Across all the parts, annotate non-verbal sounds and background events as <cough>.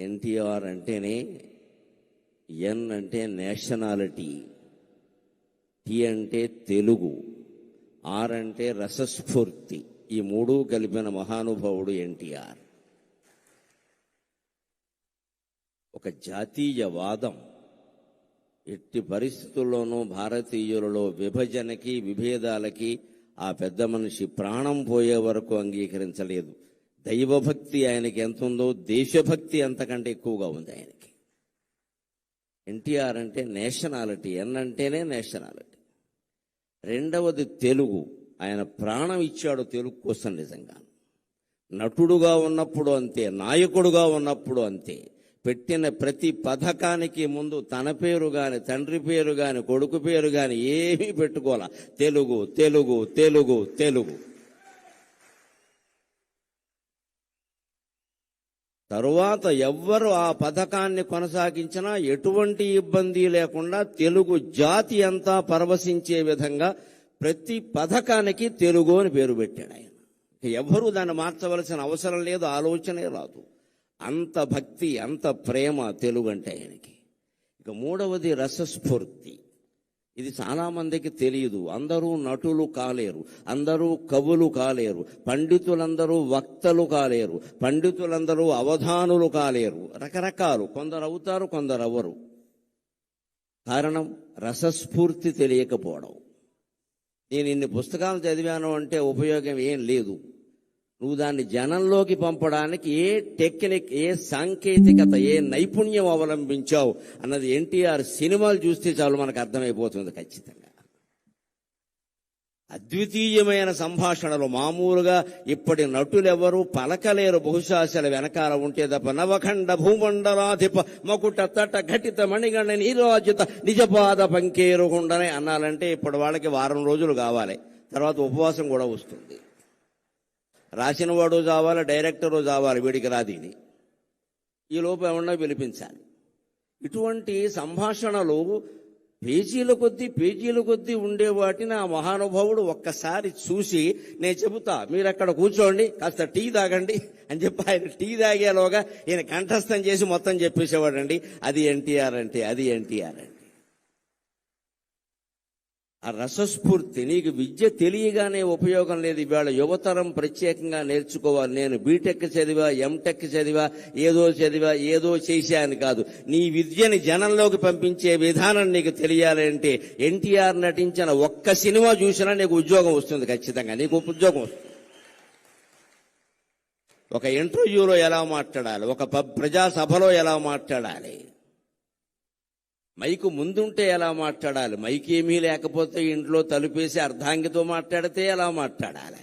ఎన్టీఆర్ అంటేనే ఎన్ అంటే nationality T అంటే తెలుగు ఆర్ అంటే రసస్ఫూర్తి ఈ మూడు కలిపిన మహానుభావుడు ఎన్టీఆర్. ఒక జాతీయవాదం ఎట్టి పరిస్థితుల్లోనూ భారతీయులలో విభజనకి విభేదాలకి ఆ పెద్ద మనిషి ప్రాణం పోయే వరకు అంగీకరించలేదు. దైవభక్తి ఆయనకి ఎంత ఉందో దేశభక్తి అంతకంటే ఎక్కువగా ఉంది ఆయనకి. ఎన్టీఆర్ అంటే నేషనాలిటీ ఎన్ అంటేనే నేషనాలిటీ. రెండవది తెలుగు. ఆయన ప్రాణం ఇచ్చాడు తెలుగు కోసం నిజంగా. నటుడుగా ఉన్నప్పుడు అంతే నాయకుడుగా ఉన్నప్పుడు అంతే. పెట్టిన ప్రతి పథకానికి ముందు తన పేరు గాని తండ్రి పేరు గాని కొడుకు పేరు గాని ఏమీ పెట్టుకోవాల. తెలుగు తెలుగు తెలుగు తెలుగు. తరువాత ఎవ్వరు ఆ పథకాన్ని కొనసాగించినా ఎటువంటి ఇబ్బంది లేకుండా తెలుగు జాతి అంతా పరవశించే విధంగా ప్రతి పథకానికి తెలుగు అని పేరు పెట్టాడు ఆయన. ఎవ్వరూ దాన్ని మార్చవలసిన అవసరం లేదు ఆలోచనే రాదు. అంత భక్తి అంత ప్రేమ తెలుగు అంటే ఆయనకి. ఇక మూడవది రసస్ఫూర్తి. ఇది చాలా మందికి తెలియదు. అందరూ నటులు కాలేరు. అందరూ కవులు కాలేరు. పండితులందరూ వక్తలు కాలేరు. పండితులందరూ అవధానులు కాలేరు. రకరకాలు. కొందరు అవుతారు కొందరు అవ్వరు. కారణం రసస్ఫూర్తి తెలియకపోవడం. నేను ఇన్ని పుస్తకాలు చదివాను అంటే ఉపయోగం ఏం లేదు. నువ్వు దాన్ని జనంలోకి పంపడానికి ఏ టెక్నిక్ ఏ సాంకేతికత ఏ నైపుణ్యం అవలంబించావు అన్నది ఎన్టీఆర్ సినిమాలు చూస్తే చాలు మనకు అర్థమైపోతుంది ఖచ్చితంగా. అద్వితీయమైన సంభాషణలు మామూలుగా ఇప్పటి నటులెవరూ పలకలేరు. బహుశా అసలు వెనకాల ఉంటే తప్ప నవఖండ భూమండలాధిప మకుట తట ఘటిత మణిగణ నీరాజిత నిజపాద పంకేరుగుండనే అన్నాలంటే ఇప్పటి వాళ్ళకి వారం రోజులు కావాలి. తర్వాత ఉపవాసం కూడా వస్తుంది. రాసిన వాడు చావాలి డైరెక్టరు చావాలి వీడికి రాది ఈ లోపు ఏమన్నా పిలిపించాలి. ఇటువంటి సంభాషణలు పేజీల కొద్దీ పేజీల కొద్దీ ఉండే వాటిని ఆ మహానుభావుడు ఒక్కసారి చూసి నేను చెబుతా మీరు అక్కడ కూర్చోండి కాస్త టీ తాగండి అని చెప్పి ఆయన టీ తాగేలోగా ఈయన కంఠస్థం చేసి మొత్తం చెప్పేసేవాడండి. అది ఎన్టీఆర్ అంటే అది ఎన్టీఆర్ అంటే. ఆ రసస్ఫూర్తి నీకు విద్య తెలియగానే ఉపయోగం లేదు. ఇవాళ యువతరం ప్రత్యేకంగా నేర్చుకోవాలి. నేను బీటెక్ చదివా ఎంటెక్ చదివా ఏదో చదివా ఏదో చేశాను కాదు. నీ విద్యని జనంలోకి పంపించే విధానం నీకు తెలియాలంటే ఎన్టీఆర్ నటించిన ఒక్క సినిమా చూసినా నీకు ఉద్యోగం వస్తుంది ఖచ్చితంగా. నీకు ఉద్యోగం వస్తుంది. ఒక ఇంటర్వ్యూలో ఎలా మాట్లాడాలి? ఒక ప్రజాసభలో ప్రజా సభలో ఎలా మాట్లాడాలి? మైకు ముందుంటే ఎలా మాట్లాడాలి? మైక్ ఏమీ లేకపోతే ఇంట్లో తలుపేసి అర్ధాంగితో మాట్లాడితే ఎలా మాట్లాడాలి?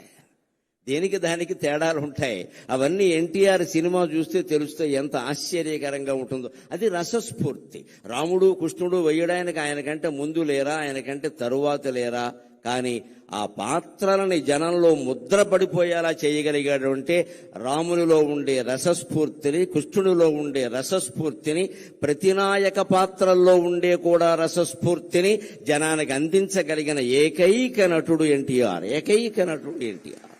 దేనికి దానికి తేడాలు ఉంటాయి? అవన్నీ ఎన్టీఆర్ సినిమా చూస్తే తెలుస్తే ఎంత ఆశ్చర్యకరంగా ఉంటుందో. అది రసస్ఫూర్తి. రాముడు కృష్ణుడు వేయడానికి ఆయనకంటే ముందు లేరా? ఆయనకంటే తరువాత లేరా? కానీ ఆ పాత్రలని జనంలో ముద్ర పడిపోయేలా చేయగలిగాడు అంటే రామునిలో ఉండే రసస్ఫూర్తిని కృష్ణునిలో ఉండే రసస్ఫూర్తిని ప్రతినాయక పాత్రల్లో ఉండే కూడా రసస్ఫూర్తిని జనానికి అందించగలిగిన ఏకైక నటుడు ఎన్టీఆర్. ఏకైక నటుడు ఎన్టీఆర్.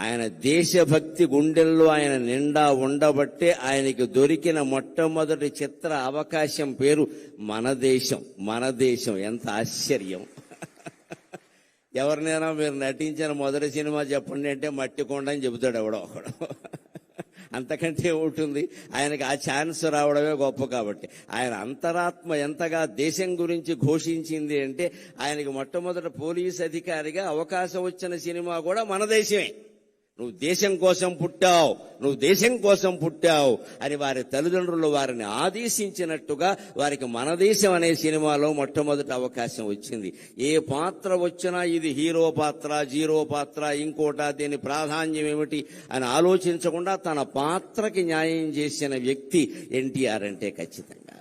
ఆయన దేశభక్తి గుండెల్లో ఆయన నిండా ఉండబట్టే ఆయనకి దొరికిన మొట్టమొదటి చిత్ర అవకాశం పేరు మన దేశం మన దేశం. ఎంత ఆశ్చర్యం. ఎవరినైనా మీరు నటించిన మొదటి సినిమా చెప్పండి అంటే మట్టి కొండ అని చెబుతాడు ఎవడో ఒకడు. అంతకంటే ఉంటుంది ఆయనకి ఆ ఛాన్స్ రావడమే గొప్ప కాబట్టి. ఆయన అంతరాత్మ ఎంతగా దేశం గురించి ఘోషించింది అంటే ఆయనకి మొట్టమొదట పోలీస్ అధికారిగా అవకాశం వచ్చిన సినిమా కూడా మన దేశమే. నువ్వు దేశం కోసం పుట్టావు నువ్వు దేశం కోసం పుట్టావు అని వారి తల్లిదండ్రులు వారిని ఆదేశించినట్టుగా వారికి మన దేశం అనే సినిమాలో మొట్టమొదటి అవకాశం వచ్చింది. ఏ పాత్ర వచ్చినా ఇది హీరో పాత్ర జీరో పాత్ర ఇంకోట దీని ప్రాధాన్యం ఏమిటి అని ఆలోచించకుండా తన పాత్రకి న్యాయం చేసిన వ్యక్తి ఎన్టీఆర్ అంటే ఖచ్చితంగా.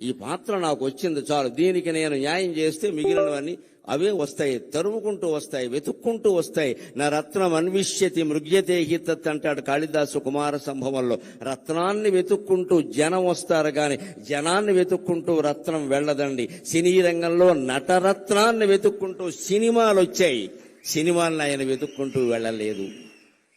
ఈ పాత్ర నాకు వచ్చింది చాలు. దీనికి నేను న్యాయం చేస్తే మిగిలినవన్నీ అవే వస్తాయి తరుముకుంటూ వస్తాయి వెతుక్కుంటూ వస్తాయి. నా రత్నం అన్విష్యతి మృగ్యతే హితత్ అంటాడు కాళిదాసు కుమార సంభవంలో. రత్నాన్ని వెతుక్కుంటూ జనం వస్తారు కానీ జనాన్ని వెతుక్కుంటూ రత్నం వెళ్ళదండి. సినీ రంగంలో నటరత్నాన్ని వెతుక్కుంటూ సినిమాలు వచ్చాయి సినిమాలను ఆయన వెతుక్కుంటూ వెళ్ళలేదు.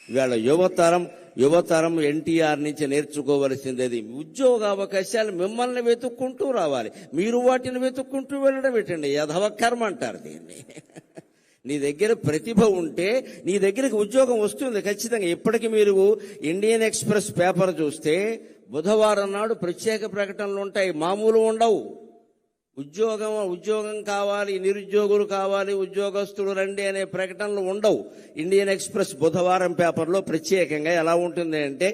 ఇవాళ యువతరం యువతరం ఎన్టీఆర్ నుంచి నేర్చుకోవలసింది ఉద్యోగ అవకాశాలు మిమ్మల్ని వెతుక్కుంటూ రావాలి. మీరు వాటిని వెతుక్కుంటూ వెళ్ళడం ఏంటండి? యథవ కర్మ అంటారు దీన్ని. <laughs> నీ దగ్గర ప్రతిభ ఉంటే నీ దగ్గరికి ఉద్యోగం వస్తుంది ఖచ్చితంగా. ఇప్పటికి మీరు ఇండియన్ ఎక్స్ప్రెస్ పేపర్ చూస్తే బుధవారం నాడు ప్రత్యేక ప్రకటనలు ఉంటాయి. మామూలు ఉండవు. ఉద్యోగం ఉద్యోగం కావాలి నిరుద్యోగులు కావాలి ఉద్యోగస్తులు రండి అనే ప్రకటనలు ఉండవు. ఇండియన్ ఎక్స్ప్రెస్ బుధవారం పేపర్లో ప్రత్యేకంగా ఎలా ఉంటుంది అంటే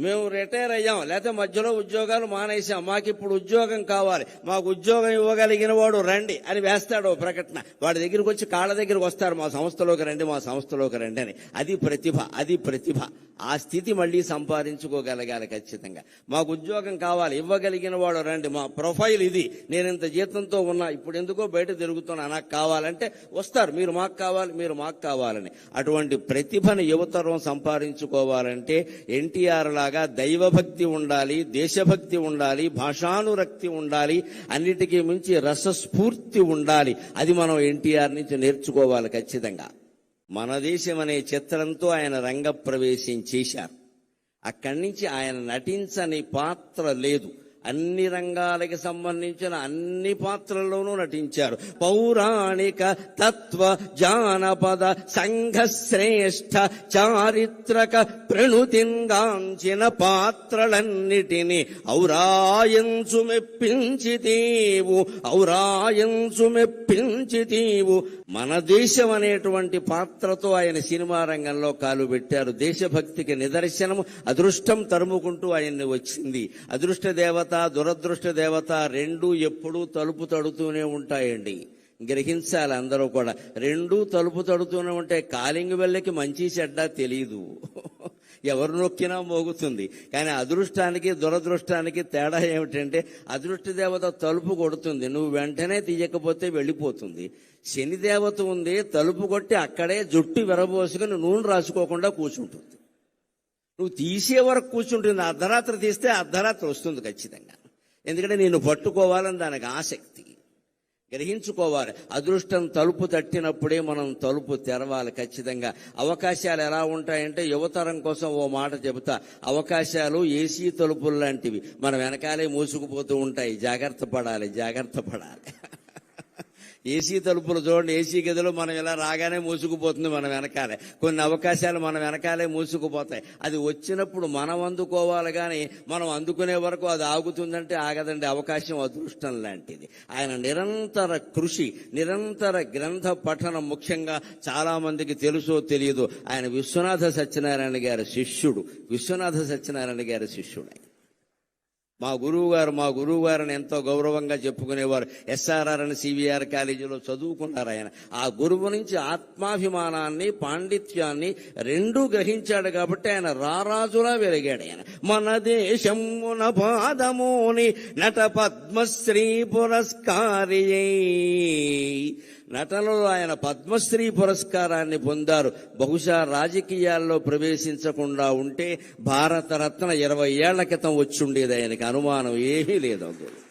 మేము రిటైర్ అయ్యాం. లేకపోతే మధ్యలో ఉద్యోగాలు మానేసాం మాకు ఇప్పుడు ఉద్యోగం కావాలి. మాకు ఉద్యోగం ఇవ్వగలిగిన వాడు రండి అని వేస్తాడు ఓ ప్రకటన. వాడి దగ్గరికి వచ్చి కాళ్ళ దగ్గరికి వస్తారు. మా సంస్థలోకి రండి మా సంస్థలోకి రండి అని. అది ప్రతిభ అది ప్రతిభ. ఆ స్థితి మళ్ళీ సంపాదించుకోగలగాలి ఖచ్చితంగా. మాకు ఉద్యోగం కావాలి. ఇవ్వగలిగిన వాడు రండి. మా ప్రొఫైల్ ఇది. నేను ఇంత జీతంతో ఉన్నా ఇప్పుడు ఎందుకో బయట తిరుగుతున్నా నాకు కావాలంటే వస్తారు. మీరు మాకు కావాలి మీరు మాకు కావాలని. అటువంటి ప్రతిభను యువతరం సంపాదించుకోవాలంటే ఎన్టీఆర్ లాగా దైవభక్తి ఉండాలి దేశభక్తి ఉండాలి భాషానురక్తి ఉండాలి అన్నిటికీ మించి రసస్ఫూర్తి ఉండాలి. అది మనం ఎన్టీఆర్ నుంచి నేర్చుకోవాలి ఖచ్చితంగా. మన దేశం అనే చిత్రంతో ఆయన రంగప్రవేశం చేశారు. అక్కడి నుంచి ఆయన నటించని పాత్ర లేదు. అన్ని రంగాలకి సంబంధించిన అన్ని పాత్రల్లోనూ నటించారు. పౌరాణిక తత్వ జానపద సంఘ శ్రేష్ఠ చారిత్రక ప్రణుతింగాంచిన పాత్రలన్నిటినీ ఔరాయంచు మెప్పించితీవు ఔరాయంచు మెప్పించితీవు మన దేశం అనేటువంటి పాత్రతో ఆయన సినిమా రంగంలో కాలు పెట్టారు. దేశభక్తికి నిదర్శనము అదృష్టం తరుముకుంటూ ఆయన్ని వచ్చింది. అదృష్ట దేవత దురదృష్ట దేవత రెండు ఎప్పుడూ తలుపు తడుతూనే ఉంటాయండి. గ్రహించాలి అందరూ కూడా. రెండు తలుపు తడుతూనే ఉంటాయి కాలింగ్ వెళ్ళకి మంచి చెడ్డ తెలియదు ఎవరు నొక్కినా మోగుతుంది. కానీ అదృష్టానికి దురదృష్టానికి తేడా ఏమిటంటే అదృష్ట దేవత తలుపు కొడుతుంది. నువ్వు వెంటనే తీయకపోతే వెళ్ళిపోతుంది. శని దేవత ఉంది తలుపు కొట్టి అక్కడే జుట్టు విరబోసుకుని నూనె రాసుకోకుండా కూర్చుంటుంది. నువ్వు తీసే వరకు కూర్చుంటుంది అర్ధరాత్రి తీస్తే అర్ధరాత్రి వస్తుంది ఖచ్చితంగా. ఎందుకంటే నేను పట్టుకోవాలని దానికి ఆసక్తి. గ్రహించుకోవాలి. అదృష్టం తలుపు తట్టినప్పుడే మనం తలుపు తెరవాలి ఖచ్చితంగా. అవకాశాలు ఎలా ఉంటాయంటే యువతరం కోసం ఓ మాట చెబుతా. అవకాశాలు ఏసీ తలుపులు లాంటివి. మన వెనకాలే మూసుకుపోతూ ఉంటాయి. జాగ్రత్త పడాలి జాగ్రత్త పడాలి. ఏసీ తలుపులు చూడండి ఏసీ గదిలో మనం ఇలా రాగానే మూసుకుపోతుంది మన వెనకాలే. కొన్ని అవకాశాలు మన వెనకాలే మూసుకుపోతాయి. అది వచ్చినప్పుడు మనం అందుకోవాలి కానీ మనం అందుకునే వరకు అది ఆగుతుందంటే ఆగదండి అవకాశం అదృష్టం లాంటిది. ఆయన నిరంతర కృషి నిరంతర గ్రంథ పఠనం ముఖ్యంగా చాలామందికి తెలుసో తెలియదు ఆయన విశ్వనాథ సత్యనారాయణ గారి శిష్యుడు విశ్వనాథ సత్యనారాయణ గారి శిష్యుడు ఆయన. మా గురువు గారు మా గురువు గారిని ఎంతో గౌరవంగా చెప్పుకునేవారు. ఎస్ఆర్ఆర్ అని సివిఆర్ కాలేజీలో చదువుకున్నారు ఆయన. ఆ గురువు నుంచి ఆత్మాభిమానాన్ని పాండిత్యాన్ని రెండూ గ్రహించాడు కాబట్టి ఆయన రారాజులా వెలిగాడు ఆయన. మన దేశమున పాదమోని నట పద్మశ్రీ పురస్కారి నటనలో ఆయన పద్మశ్రీ పురస్కారాన్ని పొందారు. బహుశా రాజకీయాల్లో ప్రవేశించకుండా ఉంటే భారతరత్న ఇరవై ఏళ్ళ క్రితం వచ్చుండేది ఆయనకి. అనుమానం ఏమీ లేదు అందులో.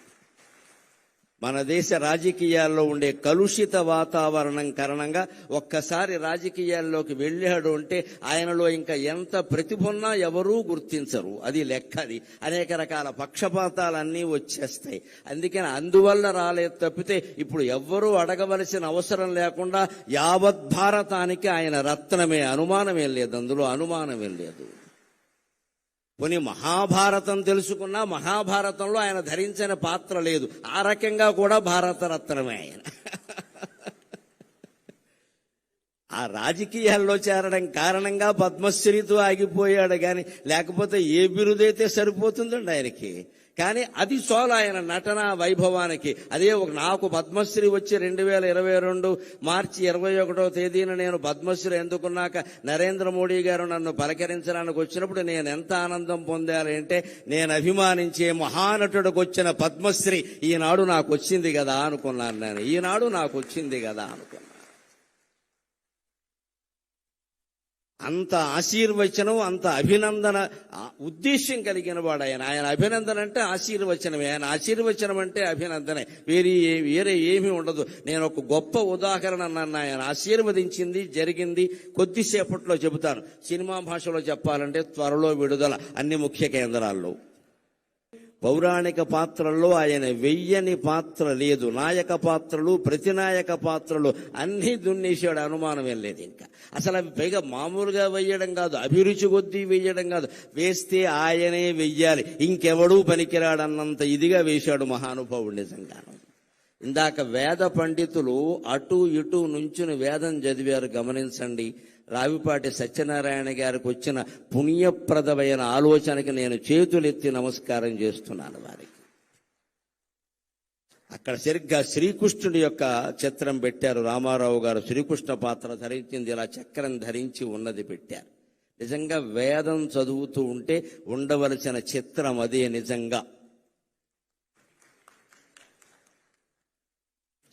మన దేశ రాజకీయాల్లో ఉండే కలుషిత వాతావరణం కారణంగా ఒక్కసారి రాజకీయాల్లోకి వెళ్ళాడు అంటే ఆయనలో ఇంకా ఎంత ప్రతిభ ఉన్నా ఎవరూ గుర్తించరు. అది లెక్కది అనేక రకాల పక్షపాతాలన్నీ వచ్చేస్తాయి. అందుకని అందువల్ల రాలేదు తప్పితే ఇప్పుడు ఎవ్వరూ అడగవలసిన అవసరం లేకుండా యావత్ భారతానికి ఆయన రత్నమే. అనుమానమేం లేదు అందులో. అనుమానమేం లేదు. పోనీ మహాభారతం తెలుసుకున్నా మహాభారతంలో ఆయన ధరించిన పాత్ర లేదు. ఆ రకంగా కూడా భారతరత్నమే ఆయన. ఆ రాజకీయాల్లో చేరడం కారణంగా పద్మశ్రీతో ఆగిపోయాడు కానీ లేకపోతే ఏ బిరుదైతే సరిపోతుందండి ఆయనకి? కానీ అది చాలు ఆయన నటన వైభవానికి. అదే ఒక నాకు పద్మశ్రీ వచ్చి రెండు వేల ఇరవై రెండు మార్చి ఇరవై ఒకటో తేదీన నేను పద్మశ్రీ ఎందుకున్నాక నరేంద్ర మోడీ గారు నన్ను పలకరించడానికి వచ్చినప్పుడు నేను ఎంత ఆనందం పొందాలంటే నేను అభిమానించే మహానటుడికి వచ్చిన పద్మశ్రీ ఈనాడు నాకు వచ్చింది కదా అనుకున్నాను నేను. ఈనాడు నాకు వచ్చింది కదా అనుకున్నాను. అంత ఆశీర్వచనం అంత అభినందన ఉద్దేశ్యం కలిగిన వాడు ఆయన. ఆయన అభినందన అంటే ఆశీర్వచనమే. ఆయన ఆశీర్వచనం అంటే అభినందనే. వేరే వేరే ఏమీ ఉండదు. నేను ఒక గొప్ప ఉదాహరణ నన్ను ఆయన ఆశీర్వదించింది జరిగింది. కొద్దిసేపట్లో చెబుతాను. సినిమా భాషలో చెప్పాలంటే త్వరలో విడుదల అన్ని ముఖ్య కేంద్రాల్లో. పౌరాణిక పాత్రల్లో ఆయన వెయ్యని పాత్ర లేదు. నాయక పాత్రలు ప్రతినాయక పాత్రలు అన్నీ దున్నేసాడు అనుమానం లేదు ఇంకా. అసలు అవి పైగా మామూలుగా వెయ్యడం కాదు అభిరుచి కొద్దీ వెయ్యడం కాదు. వేస్తే ఆయనే వెయ్యాలి. ఇంకెవడూ పనికిరాడన్నంత ఇదిగా వేశాడు మహానుభావుడు నిజంగాను ఇందాక వేద పండితులు అటు ఇటు నుంచుని వేదం చదివారు గమనించండి. రావిపాటి సత్యనారాయణ గారికి వచ్చిన పుణ్యప్రదమైన ఆలోచనకి నేను చేతులెత్తి నమస్కారం చేస్తున్నాను వారికి. అక్కడ సరిగ్గా శ్రీకృష్ణుడి యొక్క చిత్రం పెట్టారు. రామారావు గారు శ్రీకృష్ణ పాత్ర ధరించింది ఇలా చక్రం ధరించి ఉన్నది పెట్టారు. నిజంగా వేదం చదువుతూ ఉంటే ఉండవలసిన చిత్రం అదే నిజంగా.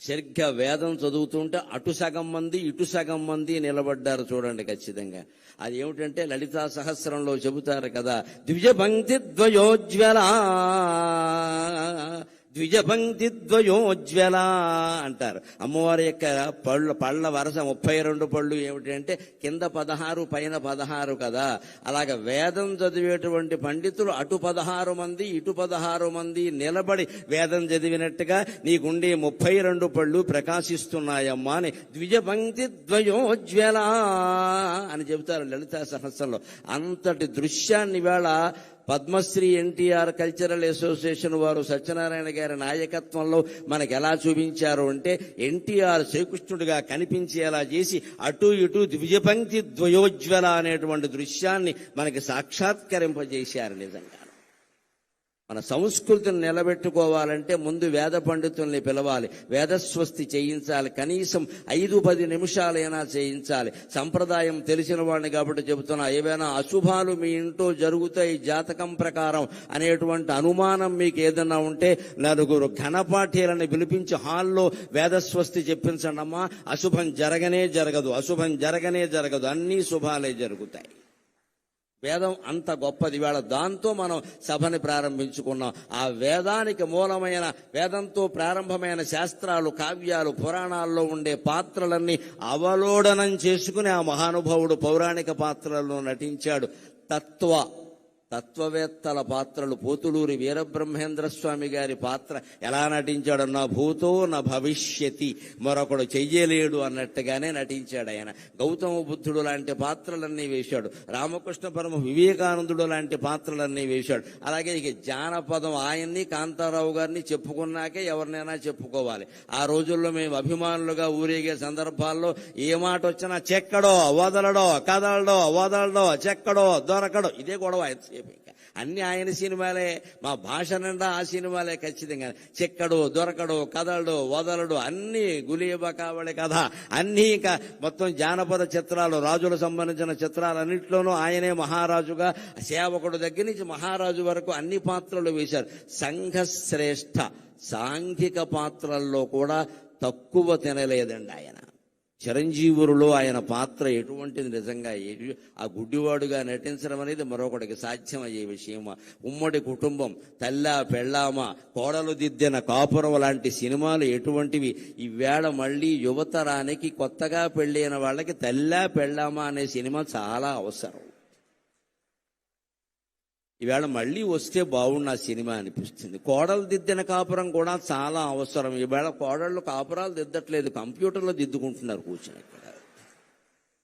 సరిగ్గా వేదం చదువుతుంటే అటు సగం మంది ఇటు సగం మంది నిలబడ్డారు చూడండి ఖచ్చితంగా. అది ఏమిటంటే లలితా సహస్రంలో చెబుతారు కదా ద్విజ పంక్తి ద్వయోజ్వల ద్విజ ద్వయోజ్వల అంటారు. అమ్మవారి యొక్క పళ్ళు పళ్ళ వరస ముప్పై రెండు పళ్ళు ఏమిటంటే కింద పదహారు పైన పదహారు కదా. అలాగ వేదం చదివేటువంటి పండితులు అటు పదహారు మంది ఇటు పదహారు మంది నిలబడి వేదం చదివినట్టుగా నీకుండే ముప్పై రెండు పళ్ళు ప్రకాశిస్తున్నాయమ్మా అని ద్విజపంక్తి ద్వయోజ్వల అని చెబుతారు లలితా సహస్రంలో. అంతటి దృశ్యాన్ని వేళ పద్మశ్రీ ఎన్టీఆర్ కల్చరల్ అసోసియేషన్ వారు సత్యనారాయణ గారి నాయకత్వంలో మనకు ఎలా చూపించారు అంటే ఎన్టీఆర్ శ్రీకృష్ణుడిగా కనిపించేలా చేసి అటు ఇటు ద్విజపంక్తి ద్వయోజ్వల అనేటువంటి దృశ్యాన్ని మనకి సాక్షాత్కరింపజేశారు నిజంగా. మన సంస్కృతిని నిలబెట్టుకోవాలంటే ముందు వేద పండితుల్ని పిలవాలి. వేదస్వస్తి చేయించాలి. కనీసం ఐదు పది నిమిషాలైనా చేయించాలి. సంప్రదాయం తెలిసిన వాడిని కాబట్టి చెబుతున్నా ఏవైనా అశుభాలు మీ ఇంట్లో జరుగుతాయి జాతకం ప్రకారం అనేటువంటి అనుమానం మీకు ఏదైనా ఉంటే నలుగురు ఘనపాఠీలను పిలిపించి హాల్లో వేదస్వస్తి చెప్పించండమ్మా. అశుభం జరగనే జరగదు అశుభం జరగనే జరగదు. అన్నీ శుభాలే జరుగుతాయి. వేదం అంత గొప్పది. వేళ దాంతో మనం సభని ప్రారంభించుకున్నాం. ఆ వేదానికి మూలమైన వేదంతో ప్రారంభమైన శాస్త్రాలు కావ్యాలు పురాణాల్లో ఉండే పాత్రలన్నీ అవలోడనం చేసుకుని ఆ మహానుభావుడు పౌరాణిక పాత్రల్లో నటించాడు. తత్వ తత్వవేత్తల పాత్రలు పోతులూరి వీరబ్రహ్మేంద్ర స్వామి గారి పాత్ర ఎలా నటించాడు నా భూతో నా భవిష్యతి మరొకడు చెయ్యలేడు అన్నట్టుగానే నటించాడు ఆయన. గౌతమ బుద్ధుడు లాంటి పాత్రలన్నీ వేశాడు. రామకృష్ణ పరమ వివేకానందుడు లాంటి పాత్రలన్నీ వేశాడు. అలాగే ఇక జానపదం ఆయన్ని కాంతారావు గారిని చెప్పుకున్నాకే ఎవరినైనా చెప్పుకోవాలి. ఆ రోజుల్లో మేము అభిమానులుగా ఊరేగే సందర్భాల్లో ఏ మాట వచ్చినా చెక్కడో వదలడో కదలడో వదలడో చెక్కడో దొరకడో ఇదే గొడవ. ఇంకా. అన్ని ఆయన సినిమాలే మా భాష నిండా ఆ సినిమాలే ఖచ్చితంగా. చెక్కడు దొరకడు కదలడు వదలడు అన్ని గులీబ కావళి కథ. అన్నీ ఇంకా మొత్తం జానపద చిత్రాలు రాజులకు సంబంధించిన చిత్రాలన్నింటిలోనూ ఆయనే మహారాజుగా సేవకుడు దగ్గర నుంచి మహారాజు వరకు అన్ని పాత్రలు వేశారు. సంఘశ్రేష్ఠ సాంఘిక పాత్రల్లో కూడా తక్కువ తినలేదండి ఆయన. చిరంజీవురులో ఆయన పాత్ర ఎటువంటిది నిజంగా? ఆ గుడ్డివాడుగా నటించడం అనేది మరొకటికి సాధ్యమయ్యే విషయం ఉమ్మడి కుటుంబం తల్ల పెళ్ళామ కోడలు దిద్దిన కాపురం లాంటి సినిమాలు ఎటువంటివి? ఈవేళ మళ్ళీ యువతరానికి కొత్తగా పెళ్ళైన వాళ్ళకి తల్లా పెళ్ళామ అనే సినిమా చాలా అవసరం. ఈవేళ మళ్ళీ వస్తే బాగుండు ఆ సినిమా అనిపిస్తుంది. కోడలు దిద్దిన కాపురం కూడా చాలా అవసరం. ఈవేళ కోడళ్ళు కాపురాలు దిద్దట్లేదు. కంప్యూటర్లో దిద్దుకుంటున్నారు కూర్చొని ఇక్కడ.